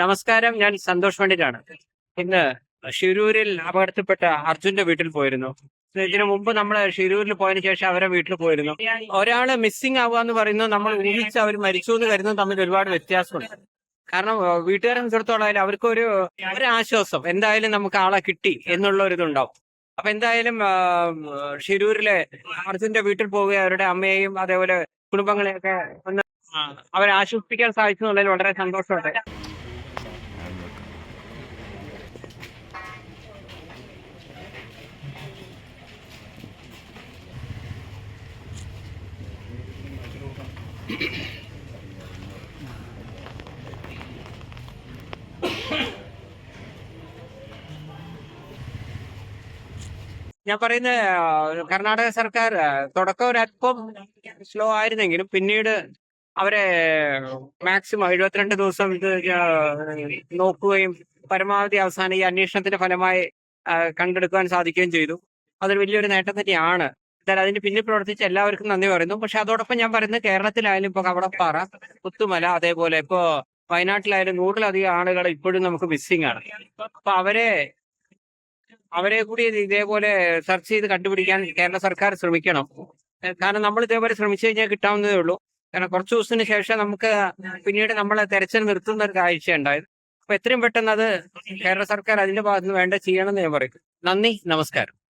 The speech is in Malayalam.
നമസ്കാരം ഞാൻ സന്തോഷ് പണ്ഡിറ്റാണ്. ഇന്ന് ഷിരൂരിൽ അപകടത്തിൽപ്പെട്ട അർജുന്റെ വീട്ടിൽ പോയിരുന്നു. ഇതിനു മുമ്പ് നമ്മൾ ഷിരൂരിൽ പോയതിനു ശേഷം അവരെ വീട്ടിൽ പോയിരുന്നു. ഒരാൾ മിസ്സിംഗ് ആവുക എന്ന് പറയുന്നത് നമ്മൾ ഊഹിച്ച് അവർ മരിച്ചു എന്ന് കരുതുന്നത് തമ്മിൽ ഒരുപാട് വ്യത്യാസമുണ്ട്. കാരണം വീട്ടുകാരെ സംബന്ധിച്ചിടത്തോളം അവർക്ക് അവർക്കൊരു ഒരു ആശ്വാസം എന്തായാലും നമുക്ക് ആളെ കിട്ടി എന്നുള്ള ഒരു ഇതുണ്ടാവും. അപ്പൊ എന്തായാലും ഷിരൂരിലെ അർജുന്റെ വീട്ടിൽ പോവുക അവരുടെ അമ്മയെയും അതേപോലെ കുടുംബങ്ങളെയൊക്കെ ഒന്ന് അവരെ ആശ്വസിപ്പിക്കാൻ സാധിച്ചു എന്നുള്ളതിൽ വളരെ സന്തോഷമുണ്ട്. ഞാൻ പറയുന്ന കർണാടക സർക്കാർ തുടക്കം ഒരല്പം സ്ലോ ആയിരുന്നെങ്കിലും പിന്നീട് അവരെ മാക്സിമം എഴുപത്തിരണ്ട് ദിവസം ഇത് നോക്കുകയും പരമാവധി അവസാനം ഈ അന്വേഷണത്തിന്റെ ഫലമായി കണ്ടെടുക്കാൻ സാധിക്കുകയും ചെയ്തു. അതൊരു വലിയൊരു നേട്ടം തന്നെയാണ്. എന്തായാലും അതിന് പിന്നിൽ പ്രവർത്തിച്ച എല്ലാവർക്കും നന്ദി പറയുന്നു. പക്ഷെ അതോടൊപ്പം ഞാൻ പറയുന്നത് കേരളത്തിലായാലും ഇപ്പൊ കവളപ്പാറ പുത്തുമല അതേപോലെ ഇപ്പോ വയനാട്ടിലായാലും നൂറിലധികം ആളുകൾ ഇപ്പോഴും നമുക്ക് മിസ്സിംഗ് ആണ്. അപ്പൊ അവരെ അവരെ കൂടി ഇതേപോലെ സെർച്ച് ചെയ്ത് കണ്ടുപിടിക്കാൻ കേരള സർക്കാർ ശ്രമിക്കണം. കാരണം നമ്മൾ ഇതേപോലെ ശ്രമിച്ചു കഴിഞ്ഞാൽ കിട്ടാവുന്നതേ ഉള്ളൂ. കാരണം കുറച്ച് ദിവസത്തിന് ശേഷം നമുക്ക് പിന്നീട് നമ്മളെ തെരച്ചിൽ നിർത്തുന്ന ഒരു കാഴ്ച ഉണ്ടായത് അപ്പൊ എത്രയും പെട്ടെന്ന് അത് കേരള സർക്കാർ അതിന്റെ ഭാഗത്ത് നിന്ന് വേണ്ട ചെയ്യണമെന്ന് ഞാൻ പറയും. നന്ദി നമസ്കാരം.